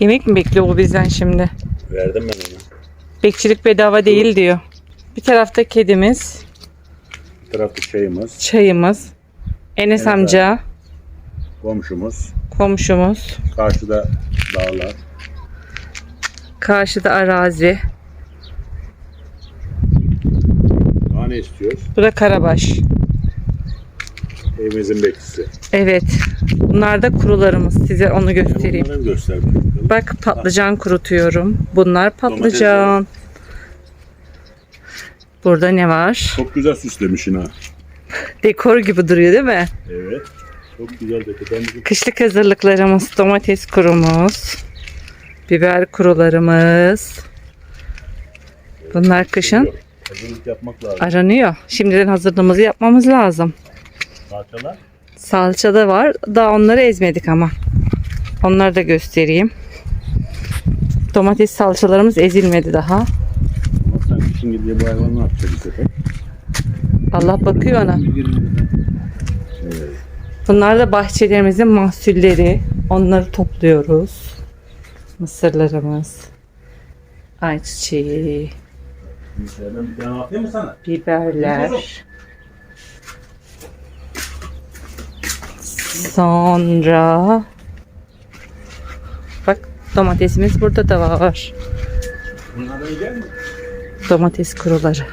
Yemek mi bekliyor bu bizden şimdi? Verdim ben ona. Bekçilik bedava değil diyor. Bir tarafta kedimiz, Bir tarafta çayımız, çayımız, Enes Evet. amca, komşumuz. komşumuz, Karşıda dağlar. karşıda arazi. Daha ne istiyoruz? Bu da Karabaş. Evimizin bekçisi. Evet. Bunlar da kurularımız. Size onu göstereyim. Onları gösterdim. Bak patlıcan kurutuyorum. Bunlar patlıcan. Burada ne var? Çok güzel süslemişsin ha. Dekor gibi duruyor değil mi? Evet. Çok güzel. Ben bizim Kışlık hazırlıklarımız, domates kurumuz, biber kurularımız. Bunlar kışın hazırlık yapmak lazım. aranıyor. Şimdiden hazırlığımızı yapmamız lazım. Salçalar. Salça da var. Daha onları ezmedik ama. Onları da göstereyim. Domates salçalarımız ezilmedi daha. Sen kışın gidiyor bu hayvan ne yapacak bu sefer? Allah bakıyor ona. Evet. Bunlar da bahçelerimizin mahsulleri. Onları topluyoruz. Mısırlarımız. Ayçiçeği, biberler. Sonra domatesimiz burada da var. Misin? Domates kuruları.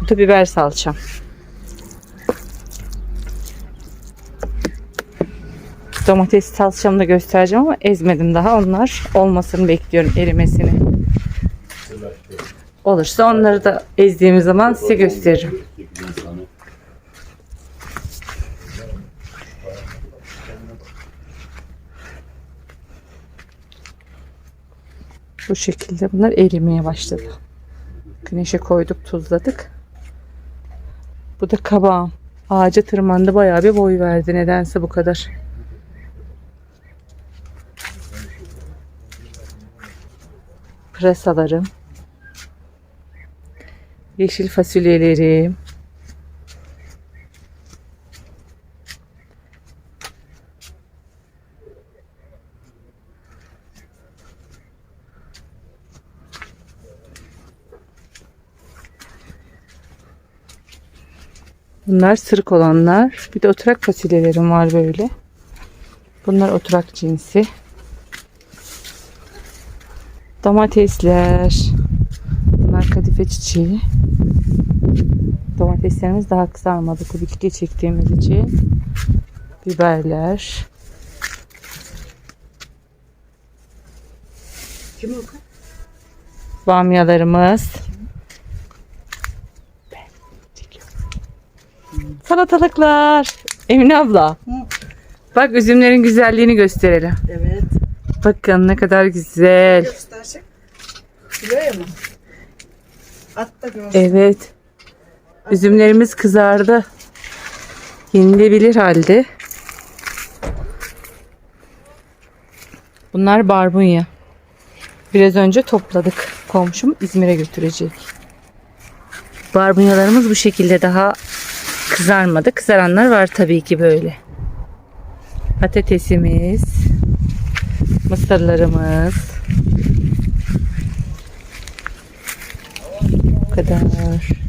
Bu da biber salçam. Domates salçamı da göstereceğim ama ezmedim daha. Onlar olmasını bekliyorum erimesini. Olursa onları da ezdiğimiz zaman size gösteririm. Bu şekilde bunlar erimeye başladı. Güneşe koyduk, tuzladık. Bu da kabağım. Ağaca tırmandı bayağı bir boy verdi. Nedense bu kadar. Pırasalarım. Yeşil fasulyelerim. Bunlar sırık olanlar. Bir de oturak fasulyelerim var böyle. Bunlar oturak cinsi. Domatesler. Bunlar kadife çiçeği. Domateslerimiz daha kızarmadı tabii ki de çektiğimiz için. Biberler. Kim o? Bamyalarımız. Salatalıklar. Emine abla. Bak üzümlerin güzelliğini gösterelim. Evet. Bakın ne kadar güzel. Göstersek. Biliyor mu? At da görsün. Evet. Üzümlerimiz kızardı. Yenilebilir halde. Bunlar barbunya. Biraz önce topladık. Komşum İzmir'e götürecek. Barbunyalarımız bu şekilde daha kızarmadı. Kızaranlar var tabii ki böyle. Patatesimiz, mısırlarımız. Bu kadar.